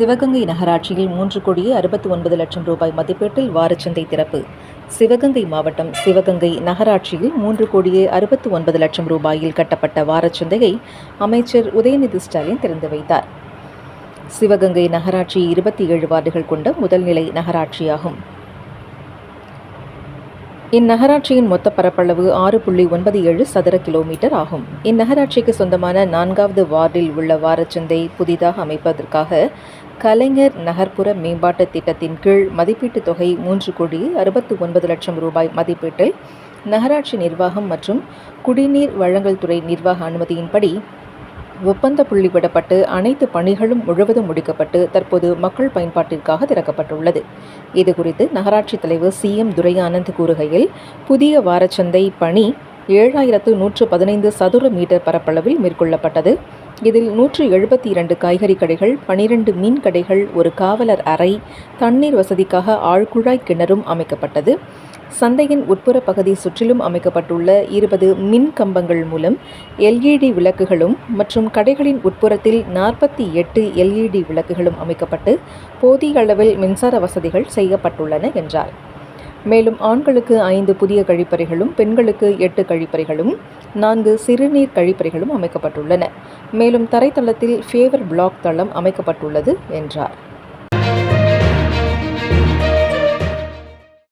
சிவகங்கை நகராட்சியில் மூன்று கோடியே அறுபத்தி ஒன்பது லட்சம் ரூபாய் மதிப்பீட்டில் வாரச்சந்தை திறப்பு. சிவகங்கை மாவட்டம் சிவகங்கை நகராட்சியில் மூன்று கோடியே அறுபத்தி ஒன்பது லட்சம் ரூபாயில் கட்டப்பட்ட வாரச்சந்தையை அமைச்சர் உதயநிதி ஸ்டாலின் திறந்து வைத்தார். சிவகங்கை நகராட்சி இருபத்தி ஏழு வார்டுகள் கொண்ட முதல்நிலை நகராட்சியாகும். இந்நகராட்சியின் மொத்த பரப்பளவு ஆறு புள்ளி ஒன்பது ஏழு சதுர கிலோமீட்டர் ஆகும். இந்நகராட்சிக்கு சொந்தமான நான்காவது வார்டில் உள்ள வாரச்சந்தை புதிதாக அமைப்பதற்காக கலைஞர் நகர்ப்புற மேம்பாட்டு திட்டத்தின் கீழ் மதிப்பீட்டுத் தொகை மூன்று கோடி அறுபத்து ஒன்பது லட்சம் ரூபாய் மதிப்பீட்டில் நகராட்சி நிர்வாகம் மற்றும் குடிநீர் வழங்கல் துறை நிர்வாக அனுமதியின்படி ஒப்பந்த புள்ளி விடப்பட்டு அனைத்து பணிகளும் முழுவதும் முடிக்கப்பட்டு தற்போது மக்கள் பயன்பாட்டிற்காக திறக்கப்பட்டுள்ளது. இதுகுறித்து நகராட்சி தலைவர் சி எம் துரையானந்த் கூறுகையில் புதிய வாரச்சந்தை பணி ஏழாயிரத்து நூற்று பதினைந்து சதுர மீட்டர் பரப்பளவில் மேற்கொள்ளப்பட்டது. இதில் நூற்று எழுபத்தி இரண்டு காய்கறி கடைகள் பனிரெண்டு மீன் கடைகள் ஒரு காவலர் அறை தண்ணீர் வசதிக்காக ஆழ்குழாய் கிணறும் அமைக்கப்பட்டது. சந்தையின் உட்புற பகுதி சுற்றிலும் அமைக்கப்பட்டுள்ள இருபது மின் கம்பங்கள் மூலம் எல்இடி விளக்குகளும் மற்றும் கடைகளின் உட்புறத்தில் நாற்பத்தி எட்டு எல்இடி விளக்குகளும் அமைக்கப்பட்டு போதிய அளவில் மின்சார வசதிகள் செய்யப்பட்டுள்ளன என்றார். மேலும் ஆண்களுக்கு ஐந்து புதிய கழிப்பறைகளும் பெண்களுக்கு எட்டு கழிப்பறைகளும் நான்கு சிறுநீர் கழிப்பறைகளும் அமைக்கப்பட்டுள்ளன. மேலும் தரைத்தளத்தில் ஃபேவர் பிளாக் தளம் அமைக்கப்பட்டுள்ளது என்றார்.